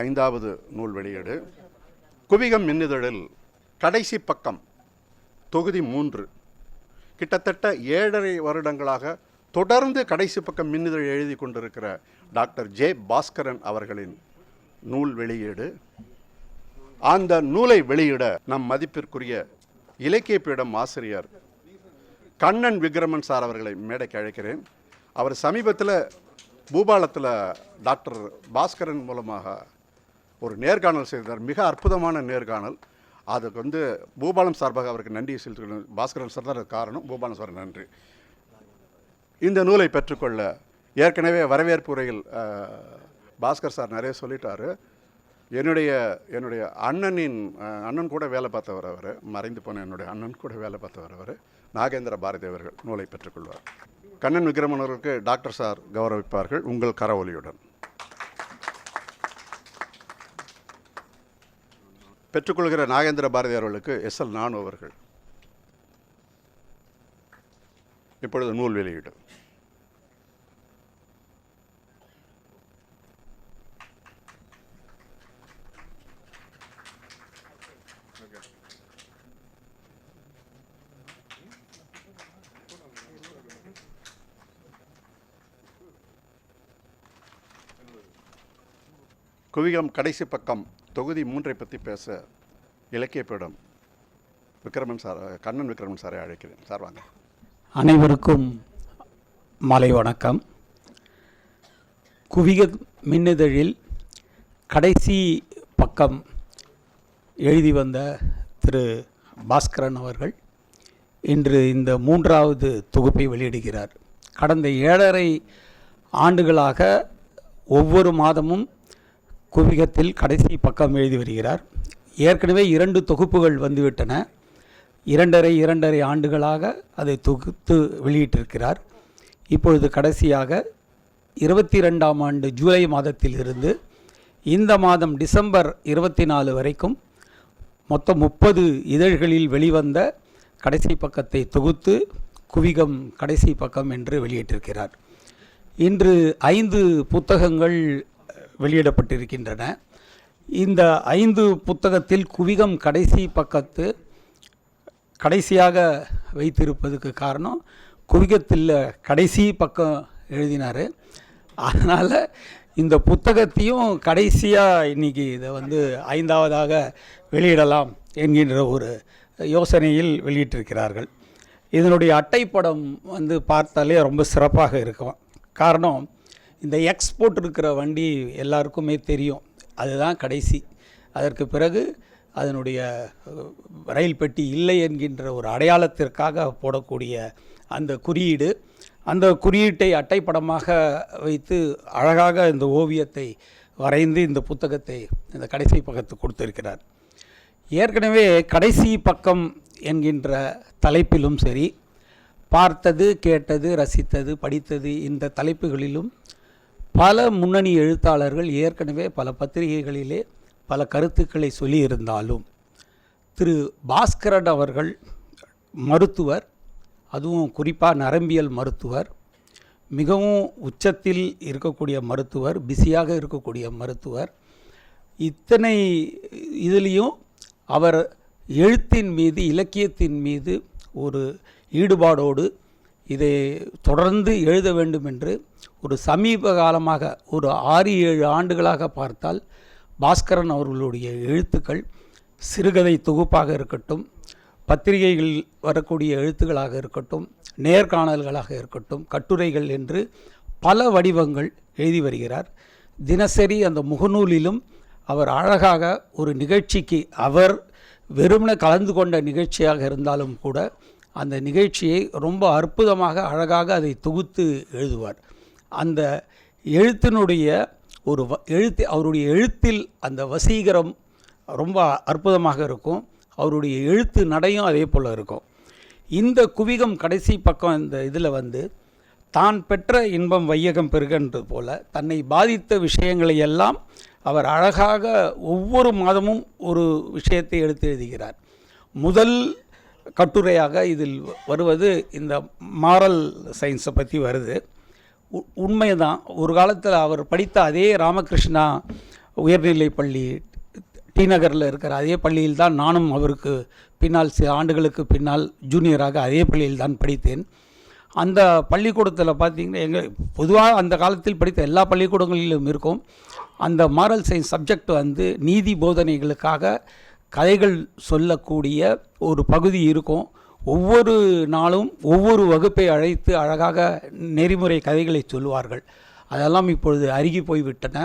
ஐந்தாவது நூல் வெளியீடு. குவிகம் மின்னிதழில் கடைசி பக்கம் தொகுதி மூன்று. கிட்டத்தட்ட ஏழரை வருடங்களாக தொடர்ந்து கடைசி பக்கம் மின்னிதழ் எழுதி கொண்டிருக்கிற டாக்டர் ஜே பாஸ்கரன் அவர்களின் நூல் வெளியீடு. அந்த நூலை வெளியிட நம் மதிப்பிற்குரிய இலக்கிய பீடம் ஆசிரியர் கண்ணன் விக்ரமன் சார் அவர்களை மேடைக்கு அழைக்கிறேன். அவர் சமீபத்தில் பூபாலத்தில் டாக்டர் பாஸ்கரன் மூலமாக ஒரு நேர்காணல் செய்தார். மிக அற்புதமான நேர்காணல். அதுக்கு வந்து பூபாலம் சார்பாக அவருக்கு நன்றி செலுத்துகிறேன். பாஸ்கரன் சார் தான் காரணம். பூபாலம் சார் நன்றி. இந்த நூலை பெற்றுக்கொள்ள ஏற்கனவே வரவேற்பு உரையில் பாஸ்கர் சார் நிறைய சொல்லிட்டாரு. என்னுடைய என்னுடைய அண்ணனின் அண்ணன் கூட வேலை பார்த்தவர் அவர். மறைந்து போன என்னுடைய அண்ணன் கூட வேலை பார்த்தவர் அவர். நாகேந்திர பாரதி அவர்கள் நூலை பெற்றுக்கொள்வார். கண்ணன் விக்ரமன் அவர்களுக்கு டாக்டர் சார் கௌரவிப்பார்கள். உங்கள் கரவொலியுடன். பெற்றுக்கொள்கிற நாகேந்திர பாரதி அவர்களுக்கு எஸ் எல் நானு அவர்கள் இப்பொழுது நூல் வெளியீடு குவிகம் கடைசி பக்கம் தொகுதி மூன்றை பற்றி பேச இலக்கிய பீடம் விக்ரமன் சார் கண்ணன் விக்ரமன் சாரை அழைக்கிறேன். சார் வாங்க. அனைவருக்கும் மாலை வணக்கம். குவிக மின்னிதழில் கடைசி பக்கம் எழுதி வந்த திரு பாஸ்கரன் அவர்கள் இன்று இந்த மூன்றாவது தொகுப்பை வெளியிடுகிறார். கடந்த ஏழரை ஆண்டுகளாக ஒவ்வொரு மாதமும் குவிகத்தில் கடைசி பக்கம் எழுதி வருகிறார். ஏற்கனவே இரண்டு தொகுப்புகள் வந்துவிட்டன. இரண்டரை இரண்டரை ஆண்டுகளாக அதை தொகுத்து வெளியிட்டிருக்கிறார். இப்பொழுது கடைசியாக இருபத்தி ரெண்டாம் ஆண்டு ஜூலை மாதத்தில் இருந்து இந்த மாதம் டிசம்பர் இருபத்தி நாலு வரைக்கும் மொத்தம் முப்பது இதழ்களில் வெளிவந்த கடைசி பக்கத்தை தொகுத்து குவிகம் கடைசி பக்கம் என்று வெளியிட்டிருக்கிறார். இன்று ஐந்து புத்தகங்கள் வெளியிடப்பட்டிருக்கின்றன. இந்த ஐந்து புத்தகத்தில் குவிகம் கடைசி பக்கத்து கடைசியாக வைத்திருப்பதுக்கு காரணம் குவிகத்தில் கடைசி பக்கம் எழுதினார். அதனால் இந்த புத்தகத்தையும் கடைசியாக இன்னைக்கு இதை வந்து ஐந்தாவதாக வெளியிடலாம் என்கின்ற ஒரு யோசனையில் வெளியிட்டிருக்கிறார்கள். இதனுடைய அட்டைப்படம் வந்து பார்த்தாலே ரொம்ப சிறப்பாக இருக்கும். காரணம் இந்த எக்ஸ்போர்ட் இருக்கிற வண்டி எல்லாருக்குமே தெரியும். அதுதான் கடைசி. அதற்கு பிறகு அதனுடைய ரயில் பெட்டி இல்லை என்கின்ற ஒரு அடையாளத்திற்காக போடக்கூடிய அந்த குறியீடு அந்த குறியீட்டை அட்டைப்படமாக வைத்து அழகாக இந்த ஓவியத்தை வரைந்து இந்த புத்தகத்தை இந்த கடைசி பக்கத்து கொடுத்திருக்கிறார். ஏற்கனவே கடைசி பக்கம் என்கின்ற தலைப்பிலும் சரி பார்த்தது கேட்டது ரசித்தது படித்தது இந்த தலைப்புகளிலும் பல முன்னணி எழுத்தாளர்கள் ஏற்கனவே பல பத்திரிகைகளிலே பல கருத்துக்களை சொல்லியிருந்தாலும் திரு பாஸ்கரன் அவர்கள் மருத்துவர் அதுவும் குறிப்பாக நரம்பியல் மருத்துவர் மிகவும் உச்சத்தில் இருக்கக்கூடிய மருத்துவர் பிஸியாக இருக்கக்கூடிய மருத்துவர் இத்தனை இதுலேயும் அவர் எழுத்தின் மீது இலக்கியத்தின் மீது ஒரு ஈடுபாடோடு இதை தொடர்ந்து எழுத வேண்டும் என்று ஒரு சமீப காலமாக ஒரு ஆறு ஏழு ஆண்டுகளாக பார்த்தால் பாஸ்கரன் அவர்களுடைய எழுத்துக்கள் சிறுகதை தொகுப்பாக இருக்கட்டும் பத்திரிகைகளில் வரக்கூடிய எழுத்துக்களாக இருக்கட்டும் நேர்காணல்களாக இருக்கட்டும் கட்டுரைகள் என்று பல வடிவங்கள் எழுதி வருகிறார். தினசரி அந்த முகநூலிலும் அவர் அழகாக ஒரு நிகழ்ச்சிக்கு அவர் வெறுமனே கலந்து கொண்ட நிகழ்ச்சியாக இருந்தாலும் கூட அந்த நிகழ்ச்சியை ரொம்ப அற்புதமாக அழகாக அதை தொகுத்து எழுதுவார். அந்த எழுத்தினுடைய ஒரு வ எழுத்து அவருடைய எழுத்தில் அந்த வசீகரம் ரொம்ப அற்புதமாக இருக்கும். அவருடைய எழுத்து நடையும் அதே போல் இருக்கும். இந்த குவிகம் கடைசி பக்கம் இந்த இதில் வந்து தான் பெற்ற இன்பம் வையகம் பெருகன்றது போல தன்னை பாதித்த விஷயங்களை எல்லாம் அவர் அழகாக ஒவ்வொரு மாதமும் ஒரு விஷயத்தை எடுத்து எழுதுகிறார். முதல் கட்டுரையாக இதில் வருவது இந்த மாரல் சயின்ஸை பற்றி வருது. உ- உண்மைதான். ஒரு காலத்தில் அவர் படித்த அதே ராமகிருஷ்ணா உயர்நிலை பள்ளி டி நகரில் இருக்கிற அதே பள்ளியில் தான் நானும் அவருக்கு பின்னால் சில ஆண்டுகளுக்கு பின்னால் ஜூனியராக அதே பள்ளியில் தான் படித்தேன். அந்த பள்ளிக்கூடத்தில் பார்த்தீங்கன்னா எங்கள் பொதுவாக அந்த காலத்தில் படித்த எல்லா பள்ளிக்கூடங்களிலும் இருக்கும். அந்த மாரல் சயின்ஸ் சப்ஜெக்ட் வந்து நீதி போதனைகளுக்காக கதைகள் சொல்லக்கூடிய ஒரு பகுதி இருக்கும். ஒவ்வொரு நாளும் ஒவ்வொரு வகுப்பை அழைத்து அழகாக நெறிமுறை கதைகளை சொல்லுவார்கள் அதெல்லாம் இப்பொழுது அருகி போய்விட்டன.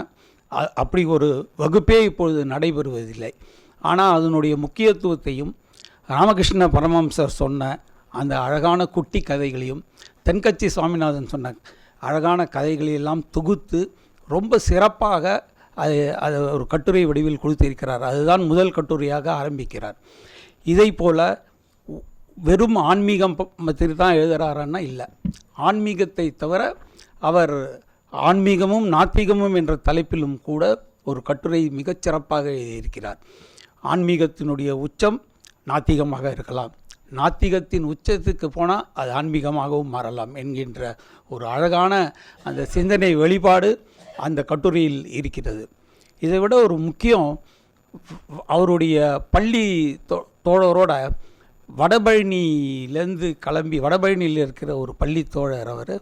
அப்படி ஒரு வகுப்பே இப்பொழுது நடைபெறுவதில்லை. ஆனால் அதனுடைய முக்கியத்துவத்தையும் ராமகிருஷ்ண பரமம்சர் சொன்ன அந்த அழகான குட்டி கதைகளையும் தென்கட்சி சுவாமிநாதன் சொன்ன அழகான கதைகளையெல்லாம் தொகுத்து ரொம்ப சிறப்பாக அது அது ஒரு கட்டுரை வடிவில் கொடுத்திருக்கிறார். அதுதான் முதல் கட்டுரையாக ஆரம்பிக்கிறார். இதை போல வெறும் ஆன்மீகம் பற்றி தான் எழுதுகிறாருன்னா இல்லை. ஆன்மீகத்தை தவிர அவர் ஆன்மீகமும் நாத்திகமும் என்ற தலைப்பிலும் கூட ஒரு கட்டுரை மிகச்சிறப்பாக எழுதியிருக்கிறார். ஆன்மீகத்தினுடைய உச்சம் நாத்திகமாக இருக்கலாம். நாத்திகத்தின் உச்சத்துக்கு போனால் அது ஆன்மீகமாகவும் மாறலாம் என்கின்ற ஒரு அழகான அந்த சிந்தனை வெளிப்பாடு அந்த கட்டுரையில் இருக்கிறது. இதை விட ஒரு முக்கியம் அவருடைய பள்ளி தோ தோழரோட வடபழனியிலேருந்து கிளம்பி வடபழனியில் இருக்கிற ஒரு பள்ளி தோழர் அவர்.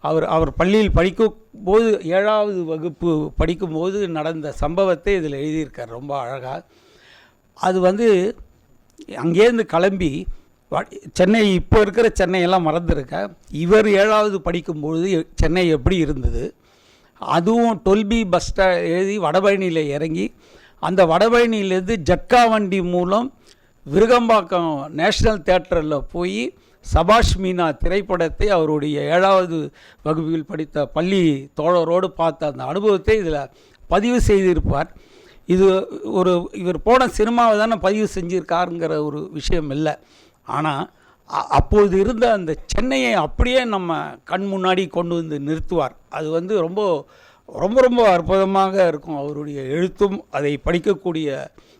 அவர் அவர் பள்ளியில் படிக்கும் போது ஏழாவது வகுப்பு படிக்கும்போது நடந்த சம்பவத்தை இதில் எழுதியிருக்கார் ரொம்ப அழகாக அது வந்து அங்கேருந்து கிளம்பி சென்னை இப்போ இருக்கிற சென்னையெல்லாம் மறந்துருக்க இவர் ஏழாவது படிக்கும்பொழுது சென்னை எப்படி இருந்தது? அதுவும் டொல்பி பஸ் ஸ்டா எழுதி வடபழனியில் இறங்கி அந்த வடபழனியிலேருந்து ஜட்கா வண்டி மூலம் விருகம்பாக்கம் நேஷ்னல் தேட்டரில் போய் சபாஷ் மீனா திரைப்படத்தை அவருடைய ஏழாவது வகுப்பில் படித்த பள்ளி தோழரோடு பார்த்த அந்த அனுபவத்தை இதில் பதிவு செய்திருப்பார். இது ஒரு இவர் போன சினிமாவை தானே பதிவு செஞ்சிருக்காருங்கிற ஒரு விஷயம் இல்லை. ஆனால் அப்போது இருந்த அந்த சென்னையை அப்படியே நம்ம கண் முன்னாடி கொண்டு வந்து நிறுத்துவார். அது வந்து ரொம்ப ரொம்ப ரொம்ப அற்புதமாக இருக்கும். அவருடைய எழுத்தும் அதை படிக்கக்கூடிய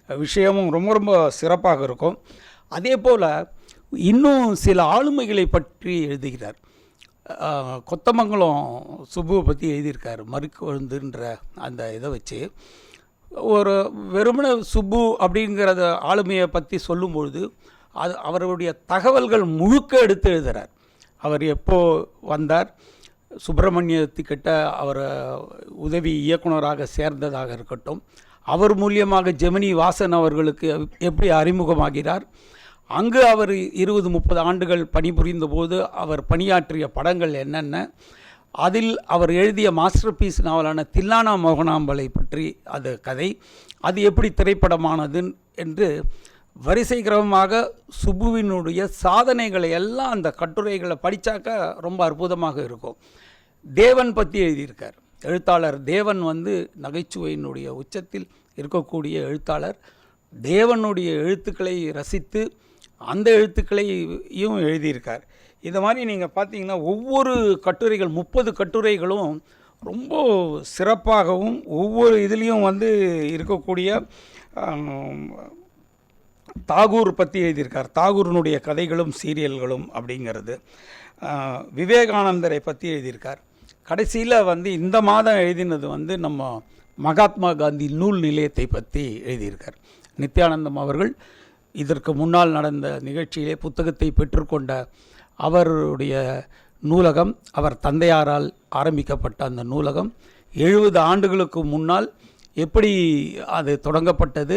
விஷயமும் ரொம்ப ரொம்ப சிறப்பாக இருக்கும். அதே போல் இன்னும் சில ஆளுமைகளை பற்றி எழுதுகிறார். கொத்தமங்கலம் சுப்புவை பற்றி எழுதியிருக்கார் மறுக்கொழுந்துன்ற அந்த இதை வச்சு. ஒரு வெறுமன சுப்பு அப்படிங்கிறத ஆளுமையை பற்றி சொல்லும்பொழுது அது அவருடைய தகவல்கள் முழுக்க எடுத்து எழுதுகிறார் அவர் எப்போ வந்தார்? சுப்பிரமணியத்துக்கிட்ட அவர் உதவி இயக்குனராக சேர்ந்ததாக இருக்கட்டும். அவர் மூலியமாக ஜெமினி வாசன் அவர்களுக்கு எப்படி அறிமுகமாகிறார்? அங்கு அவர் இருபது முப்பது ஆண்டுகள் பணிபுரிந்த போது அவர் பணியாற்றிய படங்கள் என்னென்ன? அதில் அவர் எழுதிய மாஸ்டர் பீஸ் நாவலான தில்லானா மோகனாம்பலை பற்றி அது கதை. அது எப்படி திரைப்படமானது என்று வரிசை கிரமமாக சுப்புவினுடைய சாதனைகளை எல்லாம் அந்த கட்டுரைகளை படித்தாக்க ரொம்ப அற்புதமாக இருக்கும். தேவன் பற்றி எழுதியிருக்கார். எழுத்தாளர் தேவன் வந்து நகைச்சுவையினுடைய உச்சத்தில் இருக்கக்கூடிய எழுத்தாளர். தேவனுடைய எழுத்துக்களை ரசித்து அந்த எழுத்துக்களையும் எழுதியிருக்கார். இந்த மாதிரி நீங்கள் பார்த்தீங்கன்னா ஒவ்வொரு கட்டுரைகள் முப்பது கட்டுரைகளும் ரொம்ப சிறப்பாகவும் ஒவ்வொரு இதுலேயும் வந்து இருக்கக்கூடிய தாகூர் பற்றி எழுதியிருக்கார். தாகூரினுடைய கதைகளும் சீரியல்களும் அப்படிங்கிறது. விவேகானந்தரை பற்றி எழுதியிருக்கார். கடைசியில் வந்து இந்த மாதம் எழுதினது வந்து நம்ம மகாத்மா காந்தி நூல் நிலையத்தை பற்றி எழுதியிருக்கார். நித்யானந்தம் அவர்கள் இதற்கு முன்னால் நடந்த நிகழ்ச்சியிலே புத்தகத்தை பெற்றுக்கொண்ட அவருடைய நூலகம் அவர் தந்தையாரால் ஆரம்பிக்கப்பட்ட அந்த நூலகம் எழுபது ஆண்டுகளுக்கு முன்னால் எப்படி அது தொடங்கப்பட்டது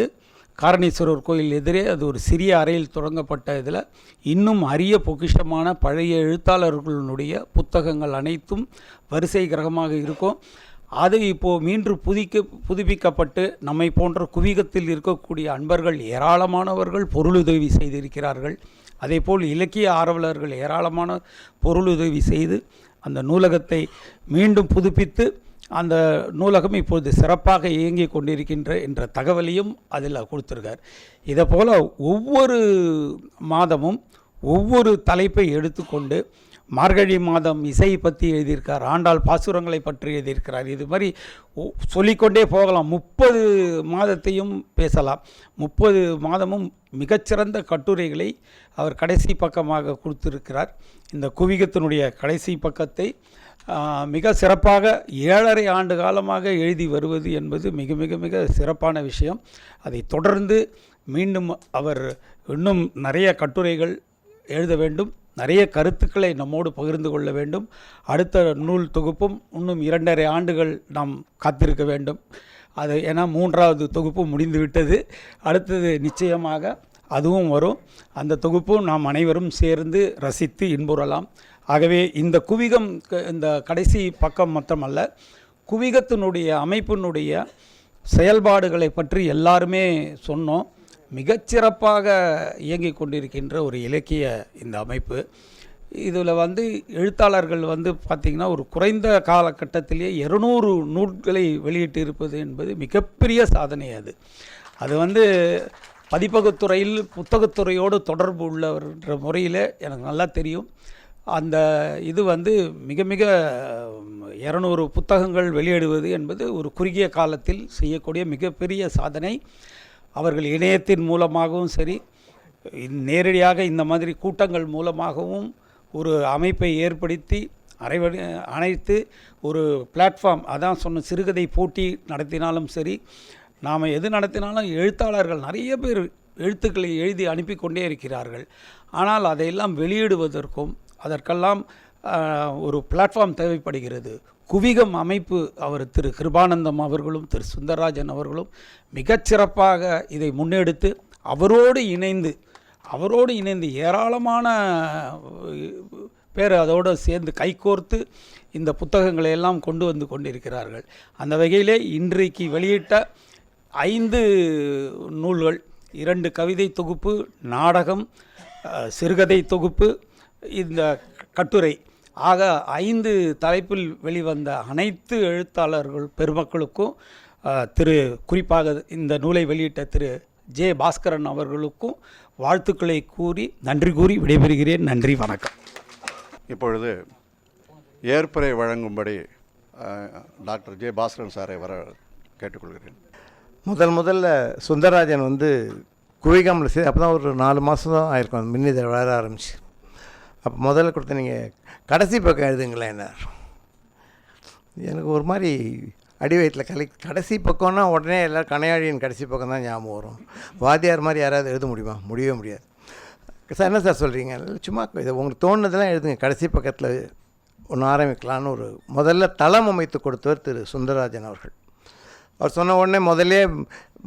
காரணீஸ்வரர் கோயில் எதிரே அது ஒரு சிறிய அறையில் தொடங்கப்பட்ட இதில் இன்னும் அரிய பொக்கிஷமான பழைய எழுத்தாளர்களுடைய புத்தகங்கள் அனைத்தும் வரிசை கிரகமாக இருக்கும். அது இப்போது மீண்டும் புதிக்க புதுப்பிக்கப்பட்டு நம்மை போன்ற குவிகத்தில் இருக்கக்கூடிய அன்பர்கள் ஏராளமானவர்கள் பொருளுதவி செய்திருக்கிறார்கள். அதேபோல் இலக்கிய ஆர்வலர்கள் ஏராளமான பொருளுதவி செய்து அந்த நூலகத்தை மீண்டும் புதுப்பித்து அந்த நூலகம் இப்பொழுது சிறப்பாக இயங்கிக் கொண்டிருக்கின்ற என்ற தகவலையும் அதில் கொடுத்துருக்கார். இதை போல் ஒவ்வொரு மாதமும் ஒவ்வொரு தலைப்பை எடுத்துக்கொண்டு மார்கழி மாதம் இசையை பற்றி எழுதியிருக்கார் ஆண்டாள் பாசுரங்களை பற்றி எழுதியிருக்கிறார். இது மாதிரி ஒ- சொல்லிக்கொண்டே போகலாம். முப்பது மாதத்தையும் பேசலாம். முப்பது மாதமும் மிகச்சிறந்த கட்டுரைகளை அவர் கடைசி பக்கமாக கொடுத்திருக்கிறார். இந்த குவிகத்தினுடைய கடைசி பக்கத்தை மிக சிறப்பாக ஏழரை ஆண்டு காலமாக எழுதி வருவது என்பது மிக மிக மிக சிறப்பான விஷயம். அதை தொடர்ந்து மீண்டும் அவர் இன்னும் நிறைய கட்டுரைகள் எழுத வேண்டும். நிறைய கருத்துக்களை நம்மோடு பகிர்ந்து கொள்ள வேண்டும். அடுத்த நூல் தொகுப்பும் இன்னும் இரண்டரை ஆண்டுகள் நாம் காத்திருக்க வேண்டும். அது ஏன்னா மூன்றாவது தொகுப்பு முடிந்துவிட்டது அடுத்தது நிச்சயமாக அதுவும் வரும். அந்த தொகுப்பும் நாம் அனைவரும் சேர்ந்து ரசித்து இன்புறலாம். ஆகவே இந்த குவிகம் க- இந்த கடைசி பக்கம் மட்டுமல்ல குவிகத்தினுடைய அமைப்பினுடைய செயல்பாடுகளை பற்றி எல்லாருமே சொன்னோம். மிகச்சிறப்பாக இயங்கிக் கொண்டிருக்கின்ற ஒரு இலக்கிய இந்த அமைப்பு. இதில் வந்து எழுத்தாளர்கள் வந்து பார்த்திங்கன்னா ஒரு குறைந்த காலகட்டத்திலேயே இருநூறு நூல்களை வெளியிட்டு இருப்பது என்பது மிகப்பெரிய சாதனை அது. அது வந்து பதிப்பகத்துறையில் புத்தகத்துறையோடு தொடர்பு உள்ளவர்ன்ற முறையில் எனக்கு நல்லா தெரியும். அந்த இது வந்து மிக மிக இரநூறு புத்தகங்கள் வெளியிடுவது என்பது ஒரு குறுகிய காலத்தில் செய்யக்கூடிய மிகப்பெரிய சாதனை. அவர்கள் இணையத்தின் மூலமாகவும் சரி இந் நேரடியாக இந்த மாதிரி கூட்டங்கள் மூலமாகவும் ஒரு அமைப்பை ஏற்படுத்தி அரைவடி அனைத்து ஒரு பிளாட்ஃபார்ம் அதான் சொன்ன சிறுகதை போட்டி நடத்தினாலும் சரி நாம் எது நடத்தினாலும் எழுத்தாளர்கள் நிறைய பேர் எழுத்துக்களை எழுதி அனுப்பி கொண்டே இருக்கிறார்கள். ஆனால் அதையெல்லாம் வெளியிடுவதற்கும் அதற்கெல்லாம் ஒரு பிளாட்ஃபார்ம் தேவைப்படுகிறது. குவிகம் அமைப்பு அவர் திரு கிருபானந்தம் அவர்களும் திரு சுந்தரராஜன் அவர்களும் மிகச்சிறப்பாக இதை முன்னெடுத்து அவரோடு இணைந்து அவரோடு இணைந்து ஏராளமான பேர் அதோடு சேர்ந்து கைகோர்த்து இந்த புத்தகங்களை எல்லாம் கொண்டு வந்து கொண்டிருக்கிறார்கள். அந்த வகையிலே இன்றைக்கு வெளியிட்ட ஐந்து நூல்கள் இரண்டு கவிதை தொகுப்பு நாடகம் சிறுகதை தொகுப்பு இந்த கட்டுரை ஆக ஐந்து தலைப்பில் வெளிவந்த அனைத்து எழுத்தாளர்கள் பெருமக்களுக்கும் திரு குறிப்பாக இந்த நூலை வெளியிட்ட திரு ஜே பாஸ்கரன் அவர்களுக்கும் வாழ்த்துக்களை கூறி நன்றி கூறி விடைபெறுகிறேன். நன்றி வணக்கம். இப்பொழுது ஏற்புரை வழங்கும்படி டாக்டர் ஜே பாஸ்கரன் சாரை வர கேட்டுக்கொள்கிறேன். முதல் முதல்ல சுந்தரராஜன் வந்து குவிகாமில் சே அப்போ தான் ஒரு நாலு மாதம் தான் ஆயிருக்கும். அந்த மின்னிதழ் வளர ஆரம்பிச்சு. அப்போ முதல்ல கொடுத்த நீங்கள் கடைசி பக்கம் எழுதுங்களேன் என்ன? எனக்கு ஒரு மாதிரி அடி வயிற்றில் கலை கடைசி பக்கம்னா உடனே எல்லோரும் கனையாழியின் கடைசி பக்கம் தான் ஞாபகம் வரும். வாத்தியார் மாதிரி யாராவது எழுத முடியுமா? முடியவே முடியாது. சார் என்ன சார் சொல்கிறீங்க சும்மா இதை உங்களுக்கு தோணுதெல்லாம் எழுதுங்க. கடைசி பக்கத்தில் ஒன்று ஆரம்பிக்கலான்னு ஒரு முதல்ல தளம் அமைத்து கொடுத்தவர் திரு சுந்தரராஜன் அவர்கள். அவர் சொன்ன உடனே முதல்ல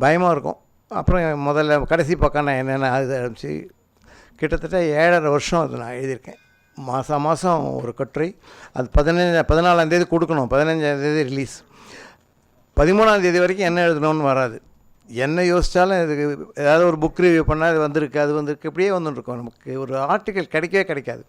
பயமாக இருக்கும். அப்புறம் முதல்ல கடைசி பக்கம் நான் என்னென்ன அது ஆரம்பிச்சு கிட்டத்தட்ட ஏழரை வருஷம் அது நான் எழுதியிருக்கேன். மாதம் மாதம் ஒரு கட்டுரை. அது பதினஞ்சு பதினாலாந்தேதி கொடுக்கணும். பதினஞ்சாந்தேதி ரிலீஸ் பதிமூணாந்தேதி வரைக்கும் என்ன எழுதணும்னு வராது. என்ன யோசித்தாலும் இதுக்கு ஏதாவது ஒரு புக் ரிவ்யூ பண்ணால் அது வந்திருக்கு அது வந்திருக்கு. இப்படியே வந்துட்டுருக்கோம் நமக்கு. ஒரு ஆர்டிக்கல் கிடைக்கவே கிடைக்காது.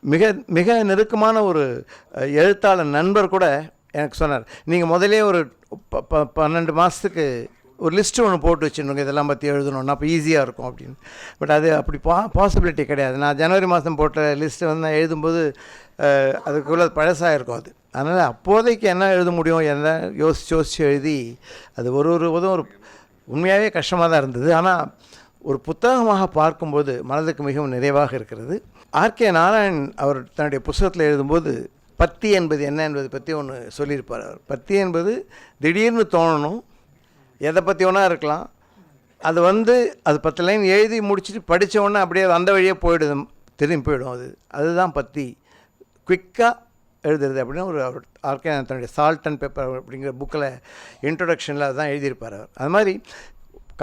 மிக மிக நெருக்கமான ஒரு எழுத்தாளர் நண்பர் கூட எனக்கு சொன்னார் நீங்கள் முதலே ஒரு ப- ப- பன்னெண்டு மாதத்துக்கு ஒரு லிஸ்ட்டு ஒன்று போட்டு வச்சுருங்க இதெல்லாம் பற்றி எழுதணும்னா அப்போ ஈஸியாக இருக்கும் அப்படின்னு. பட் அது அப்படி பா பாசிபிலிட்டி கிடையாது. நான் ஜனவரி மாதம் போட்ட லிஸ்ட்டு வந்து நான் எழுதும்போது அஹ், அதுக்குள்ளே பழசாக இருக்கும் அது. அதனால் அப்போதைக்கு என்ன எழுத முடியும்? என்ன யோசிச்சு யோசிச்சு எழுதி அது ஒரு ஒரு போதும் ஒரு உண்மையாகவே கஷ்டமாக தான் இருந்தது. ஆனால் ஒரு புத்தகமாக பார்க்கும்போது மனதுக்கு மிகவும் நிறைவாக இருக்கிறது. ஆர்கே நாராயண் அவர் தன்னுடைய புஸ்தகத்தில் எழுதும்போது பத்தி என்பது என்ன என்பதை பற்றி ஒன்று சொல்லியிருப்பார் அவர். பத்தி என்பது திடீர்னு தோணணும் எதை பற்றி வேணால் இருக்கலாம். அது வந்து அது பத்து லைன் எழுதி முடிச்சுட்டு படிச்ச உடனே அப்படியே அந்த வழியே போயிடுது திரும்பி போயிடும் அது. அதுதான் பற்றி குயிக்காக எழுதுறது அப்படின்னு ஒரு அவர் ஆர்கே தன்னுடைய சால்ட் அண்ட் பேப்பர் அப்படிங்கிற புக்கில் இன்ட்ரொடக்ஷனில் அதுதான் எழுதியிருப்பார் அவர். அது மாதிரி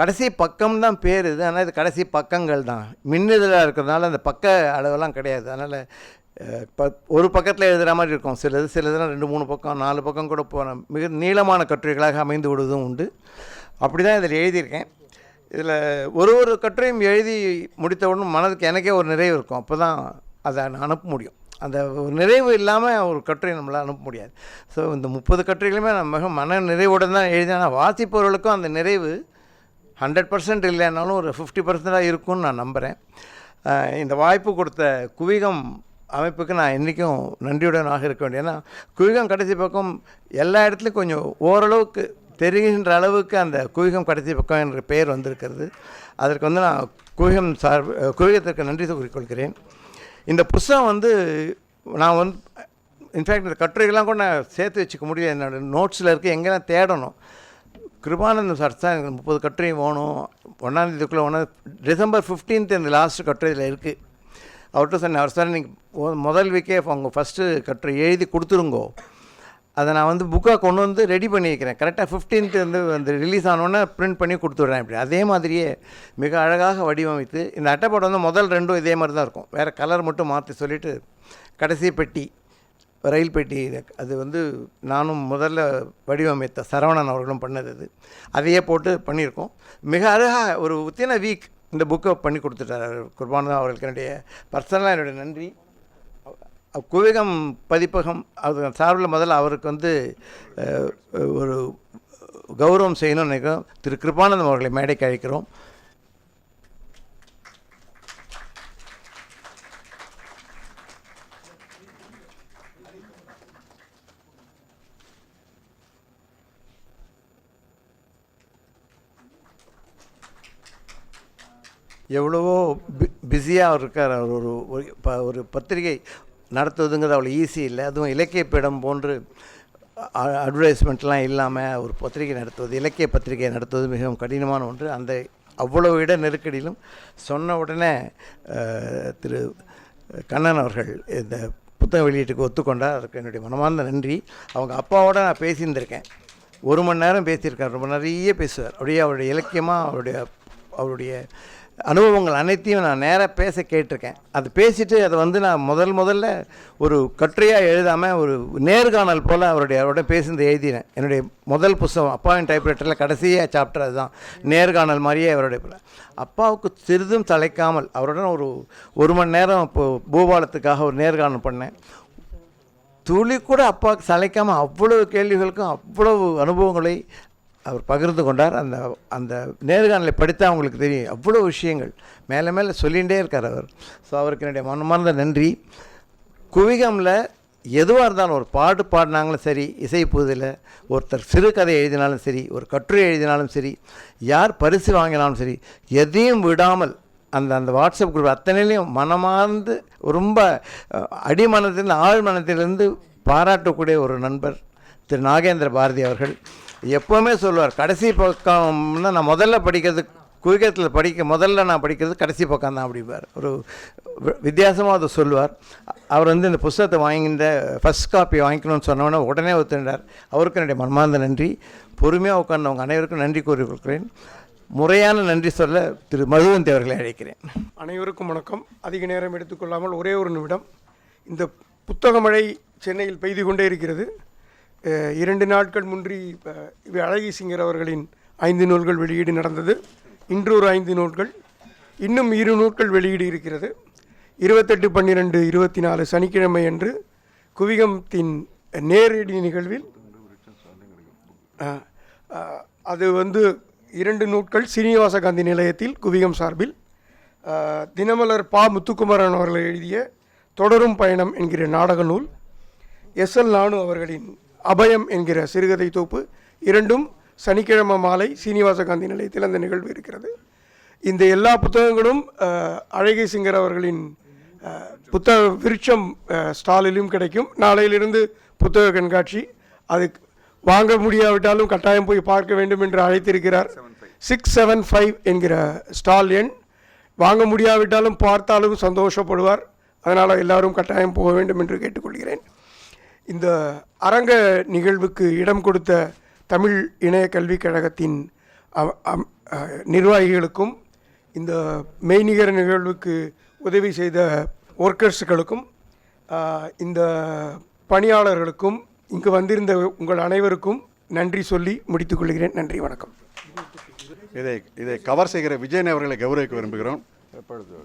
கடைசி பக்கம் தான் பேர் இது ஆனால் இது கடைசி பக்கங்கள் தான். மின்னதலாக இருக்கிறதுனால அந்த பக்க அளவெல்லாம் கிடையாது. அதனால் பத் ஒரு பக்கத்தில் எழுதுகிற மாதிரி இருக்கும். சிலது சிலதுலாம் ரெண்டு மூணு பக்கம் நாலு பக்கம் கூட போன மிக நீளமான கட்டுரைகளாக அமைந்து விடுவதும் உண்டு. அப்படி தான் இதில் எழுதியிருக்கேன். இதில் ஒரு ஒரு கட்டுரையும் எழுதி முடித்தவுடனும் மனதுக்கு எனக்கே ஒரு நிறைவு இருக்கும். அப்போ தான் அதை நான் அனுப்ப முடியும். அந்த ஒரு நிறைவு இல்லாமல் ஒரு கட்டுரை நம்மளால் அனுப்ப முடியாது. ஸோ இந்த முப்பது கட்டுரைகளுமே நான் மிக மன நிறைவுடன் தான் எழுதினேன். ஆனால் வாசிப்பவர்களுக்கும் அந்த நிறைவு ஹண்ட்ரட் பர்சன்ட் இல்லைனாலும் ஒரு ஃபிஃப்டி பர்சன்டாக இருக்கும்னு நான் நம்புகிறேன் இந்த வாய்ப்பு கொடுத்த குவிகம் அமைப்புக்கு நான் என்றைக்கும் நன்றியுடனாக இருக்க வேண்டிய ஏன்னா குவிகம் கடைசி பக்கம் எல்லா இடத்துலையும் கொஞ்சம் ஓரளவுக்கு தெரிகின்ற அளவுக்கு அந்த குவிகம் கடைசி பக்கம் என்ற பெயர் வந்திருக்கிறது. அதற்கு வந்து நான் குவிகம் சார் குவிகத்திற்கு நன்றி கூறிக்கொள்கிறேன் இந்த புஸ்தகம் வந்து நான் வந்து இன்ஃபேக்ட் இந்த கட்டுரைகள்லாம் கூட நான் சேர்த்து வச்சுக்க முடியும் என்னோடய நோட்ஸில் இருக்க எங்கெல்லாம் தேடணும். கிருபானந்தம் சார் தான் எனக்கு முப்பது கட்டுரையும் வேணும். ஒன்றாந்தேதிக்குள்ளே ஒன்றா டிசம்பர் ஃபிஃப்டீன்த் இந்த லாஸ்ட் கட்டுரை இதில் இருக்குது அவர்கிட்ட சொன்னேன் அவர் சார் நீங்கள் முதல் வீக்கே அவங்க ஃபஸ்ட்டு கட்டுரை எழுதி கொடுத்துருங்கோ. அதை நான் வந்து புக்காக கொண்டு வந்து ரெடி பண்ணி வைக்கிறேன் கரெக்டாக ஃபிஃப்டீன்த்து வந்து வந்து ரிலீஸ் ஆனோடனே பிரிண்ட் பண்ணி கொடுத்துட்றேன் இப்படி. அதே மாதிரியே மிக அழகாக வடிவமைத்து இந்த அட்டைப்படம் வந்து முதல் ரெண்டும் இதே மாதிரி தான் இருக்கும். வேறு கலர் மட்டும் மாற்றி சொல்லிவிட்டு கடைசி பெட்டி ரயில் பெட்டி அது வந்து நானும் முதல்ல வடிவமைத்த சரவணன் அவர்களும் பண்ணது அது. அதையே போட்டு பண்ணியிருக்கோம். மிக அழகாக ஒரு உத்தின வீக் இந்த புக்கை பண்ணி கொடுத்துட்டார் குர்பானதா அவர்களுக்கு என்னுடைய பர்சனலாக என்னுடைய நன்றி. குவிகம் பதிப்பகம் அது சார்பில் முதல்ல அவருக்கு வந்து ஒரு கௌரவம் செய்யணும்னு நினைக்கிறோம். திரு கிருபானந்தம் அவர்களை மேடைக்கு அழைக்கிறோம். எவ்வளவோ பி பிஸியாக அவர் இருக்கார் அவர். ஒரு ஒரு ப ஒரு பத்திரிகை நடத்துவதுங்கிறது அவ்வளோ ஈஸி இல்லை. அதுவும் இலக்கிய பீடம் போன்று அட்வர்டைஸ்மெண்ட்லாம் இல்லாமல் ஒரு பத்திரிகை நடத்துவது இலக்கிய பத்திரிகை நடத்துவது மிகவும் கடினமான ஒன்று. அந்த அவ்வளவு இட நெருக்கடியிலும் சொன்ன உடனே திரு கண்ணன் அவர்கள் இந்த புத்தக வெளியீட்டுக்கு ஒத்துக்கொண்டார். அதுக்கு என்னுடைய மனமார்ந்த நன்றி. அவங்க அப்பாவோட நான் பேசியிருந்திருக்கேன். ஒரு மணி நேரம் பேசியிருக்கார். ரொம்ப நிறைய பேசுவார். அப்படியே அவருடைய இலக்கியமாக அவருடைய அவருடைய அனுபவங்கள் அனைத்தையும் நான் நேராக பேச கேட்டிருக்கேன். அது பேசிட்டு அதை வந்து நான் முதல் முதல்ல ஒரு கட்டுரையாக எழுதாமல் ஒரு நேர்காணல் போல் அவருடைய அவரோட பேசுனது எழுதினேன். என்னுடைய முதல் புஸ்தகம் அப்பாவின் டைப்ரைட்டரில் கடைசியாக சாப்டர் அதுதான். நேர்காணல் மாதிரியே அவருடைய அப்பாவுக்கு சிறிதும் தலைக்காமல் அவருடன் ஒரு ஒரு மணி நேரம் இப்போ பூபாலத்துக்காக ஒரு நேர்காணல் பண்ணேன். துளி கூட அப்பாவுக்கு சளைக்காமல் அவ்வளவு கேள்விகளுக்கும் அவ்வளவு அனுபவங்களை அவர் பகிர்ந்து கொண்டார். அந்த அந்த நேர்காணலை படித்தா அவங்களுக்கு தெரியும். அவ்வளோ விஷயங்கள். மேலே மேலே சொல்லிகிட்டே இருக்கார் அவர். ஸோ அவருக்கு என்னுடைய மனமார்ந்த நன்றி. குவிகமில் எதுவாக இருந்தாலும் ஒரு பாட்டு பாடினாங்களும் சரி இசைப்புதில் ஒருத்தர் சிறுகதை எழுதினாலும் சரி ஒரு கட்டுரை எழுதினாலும் சரி யார் பரிசு வாங்கினாலும் சரி எதையும் விடாமல் அந்த அந்த வாட்ஸ்அப் குரூப் அத்தனையிலையும் மனமார்ந்து ரொம்ப அடிமனத்திலிருந்து ஆழ் மனத்திலிருந்து பாராட்டக்கூடிய ஒரு நண்பர் திரு நாகேந்திர பாரதி அவர்கள். எப்போவுமே சொல்லுவார் கடைசி பக்கம்னா நான் முதல்ல படிக்கிறது குவிகத்தில் படிக்க முதல்ல நான் படிக்கிறது கடைசி பக்கம் தான் அப்படிப்பார் ஒரு வி- வித்தியாசமாக அதை சொல்லுவார். அவர் வந்து இந்த புஸ்தகத்தை வாங்கின்ற ஃபஸ்ட் காப்பி வாங்கிக்கணும்னு சொன்னோன்னே உடனே ஒத்துண்டார் அவருக்கு என்னுடைய மன்மார்ந்த நன்றி. பொறுமையாக உட்கார்ந்தவங்க அனைவருக்கும் நன்றி கூறி கொடுக்குறேன் முறையான நன்றி சொல்ல திரு மதுவந்தி அவர்களை அழைக்கிறேன். அனைவருக்கும் வணக்கம். அதிக நேரம் எடுத்துக்கொள்ளாமல் ஒரே ஒரு நிமிடம். இந்த புத்தக மழை சென்னையில் பெய்து கொண்டே இருக்கிறது. இரண்டு நாட்கள் முன்றி இவை அழகி சிங்கர் அவர்களின் ஐந்து நூல்கள் வெளியீடு நடந்தது. இன்று ஒரு ஐந்து நூல்கள் இன்னும் இரு நூல்கள் வெளியீடு இருக்கிறது. இருபத்தெட்டு பன்னிரெண்டு இருபத்தி நாலு சனிக்கிழமை அன்று குவிகத்தின் நேரடி நிகழ்வில் அது வந்து இரண்டு நூட்கள் சீனிவாச காந்தி நிலையத்தில் குவிகம் சார்பில் தினமலர் பா முத்துக்குமரன் அவர்கள் எழுதிய தொடரும் பயணம் என்கிற நாடக நூல் எஸ் எல் நானு அவர்களின் அபயம் என்கிற சிறுகதை தொகுப்பு இரண்டும் சனிக்கிழமை மாலை சீனிவாச காந்தி நிலையத்தில் அந்த நிகழ்வு இருக்கிறது. இந்த எல்லா புத்தகங்களும் அழகை சிங்கர் அவர்களின் புத்தக விருட்சம் ஸ்டாலிலும் கிடைக்கும். நாளையிலிருந்து புத்தக கண்காட்சி. அது வாங்க முடியாவிட்டாலும் கட்டாயம் போய் பார்க்க வேண்டும் என்று அழைத்திருக்கிறார். சிக்ஸ் செவன் ஃபைவ் என்கிற ஸ்டால் எண். வாங்க முடியாவிட்டாலும் பார்த்தாலும் சந்தோஷப்படுவார். அதனால் எல்லாரும் கட்டாயம் போக வேண்டும் என்று கேட்டுக்கொள்கிறேன். இந்த அரங்க நிகழ்வுக்கு இடம் கொடுத்த தமிழ் இணைய கல்விக் கழகத்தின் நிர்வாகிகளுக்கும் இந்த மெய்நிகர் நிகழ்வுக்கு உதவி செய்த ஒர்க்கர்ஸுகளுக்கும் இந்த பணியாளர்களுக்கும் இங்கு வந்திருந்த உங்கள் அனைவருக்கும் நன்றி சொல்லி முடித்துக் கொள்கிறேன். நன்றி வணக்கம். இதை இதை கவர் செய்கிற விஜயன் அவர்களை கௌரவிக்க விரும்புகிறோம். எப்பொழுது?